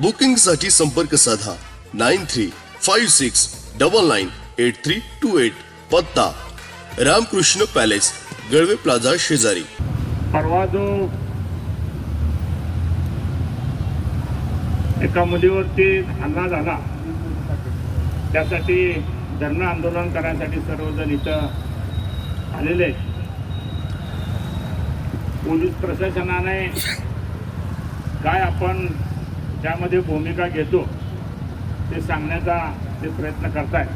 बुकिंगसाठी संपर्क साधा. Nine three five six double nine eight three two eight. पत्ता. रामकृष्ण पॅलेस गळवे प्लाझा शेजारी. परवा जो एका मुलीवरती हल्ला झाला. त्यासाठी धरणं आंदोलन करण्यासाठी सर्वजण इथं आलेले आहेत. पोलीस प्रशासनाने काय आपण त्यामध्ये भूमिका घेतो ते सांगण्याचा ते प्रयत्न करतायत.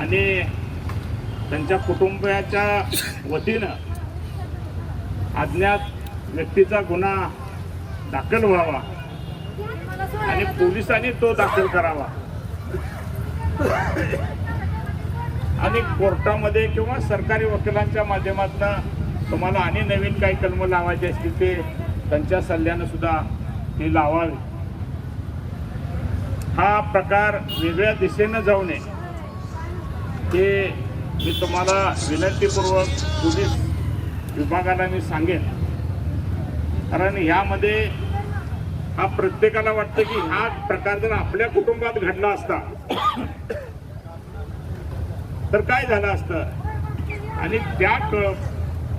आणि त्यांच्या कुटुंबियाच्या वतीनं अज्ञात व्यक्तीचा गुन्हा दाखल व्हावा आणि पोलिसांनी तो दाखल करावा. आणि कोर्टामध्ये किंवा सरकारी वकिलांच्या माध्यमातून तुम्हाला आणि नवीन काही कलम लावायचे असतील ते त्यांच्या सल्ल्यानं सुद्धा हे लावावे. हा प्रकार वेगळ्या दिशेनं जाऊ नये. ते मी तुम्हाला विनंतीपूर्वक पोलीस विभागाला मी सांगेन. कारण ह्यामध्ये हा प्रत्येकाला वाटतं की हा प्रकार जर आपल्या कुटुंबात घडला असता तर काय झालं असतं? आणि त्या कळ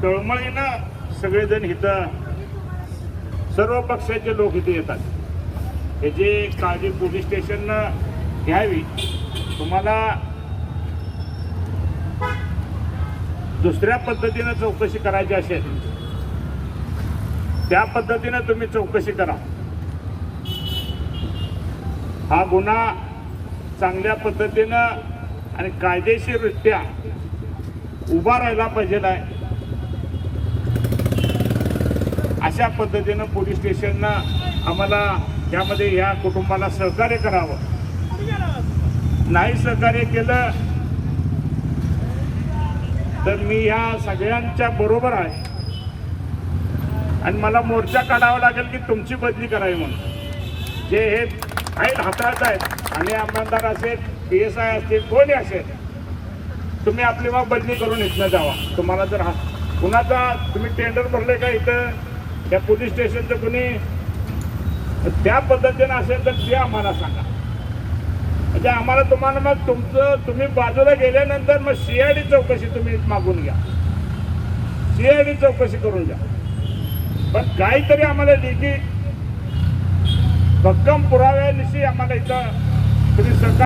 तळमळीनं सगळेजण इथं सर्व पक्षाचे लोक इथे येतात. ह्याची काळजी पोलीस स्टेशननं घ्यावी तुम्हाला दुसऱ्या पद्धतीनं चौकशी करायची असेल त्या पद्धतीनं तुम्ही चौकशी करा. हा गुन्हा चांगल्या पद्धतीनं आणि कायदेशीररित्या उभा राहिला पाहिजे आहे. अशा पद्धतीनं पोलीस स्टेशननं आम्हाला यामध्ये या कुटुंबाला सहकार्य करावं. नाही सहकार्य केलं तर मी ह्या सगळ्यांच्या बरोबर आहे. आणि मला मोर्चा काढावा लागेल की तुमची बदली करावी म्हणून. जे हे आहेत हाताळत आहेत आणि आमदार असेल पी एस आय असतील कोणी असेल तुम्ही आपली मग बदली करून इथनं जावा. तुम्हाला जर हा कुणाचा तुम्ही टेंडर भरले का इथं? त्या पोलीस स्टेशनचं कुणी त्या पद्धतीनं असेल तर ते आम्हाला सांगा. म्हणजे आम्हाला तुम्हाला मग तुमचं तुम्ही बाजूला गेल्यानंतर मग सीआयडी चौकशी तुम्ही मागून घ्या. सीआयडी चौकशी करून घ्या. पण काहीतरी आम्हाला लेखी भक्कम पुराव्यानिशी आम्हाला इथं तुम्ही सरकार